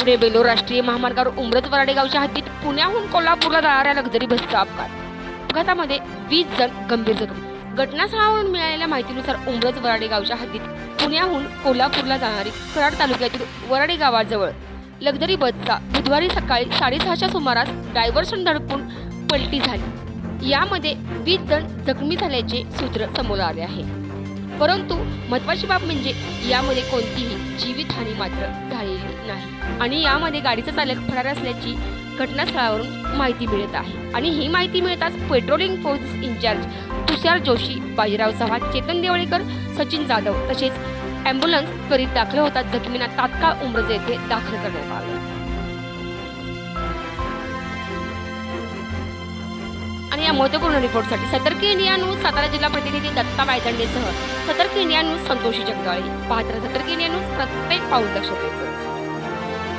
पुणे बेलो राष्ट्रीय महामार्गावर उमरत वराडे गावच्या हद्दीत पुण्याहून कोल्हापूरला जाणाऱ्या लक्झरी बसचा अपघात. अपघातामध्ये वीस जण गंभीर जखमी. घटनास्थळावरून मिळालेल्या माहितीनुसार उमरत वराडे गावच्या हद्दीत पुण्याहून कोल्हापूरला जाणारी कराड तालुक्यातील वराडे गावाजवळ लक्झरी बसचा बुधवारी सकाळी साडेसहाच्या सुमारास डायव्हर्शन धडकून पलटी झाली. यामध्ये वीस जण जखमी झाल्याचे सूत्र समोर आले आहे. परंतु महत्वाची बाब म्हणजे यामध्ये कोणतीही जीवितहानी मात्र झालेली नाही. आणि यामध्ये गाडीचा चालक फरार असल्याची घटनास्थळावरून माहिती मिळत आहे. आणि ही माहिती मिळताच patrolling force incharge Tushar Joshi Bajirao Chavan Chetan Devlekar Sachin Jadhav तसेच ॲम्ब्युलन्स त्वरित दाखल होतात जखमींना तात्काळ उमरज येथे दाखल करण्यात आले. या महत्त्वपूर्ण रिपोर्टसाठी सतर्क इंडिया न्यूज सातारा जिल्हा प्रतिनिधी दत्ता बायदंडेसह सतर्क इंडिया न्यूज संतोषी जगदाळे. पाहत सतर्क इंडिया न्यूज प्रत्येक पाऊल दक्षतेचं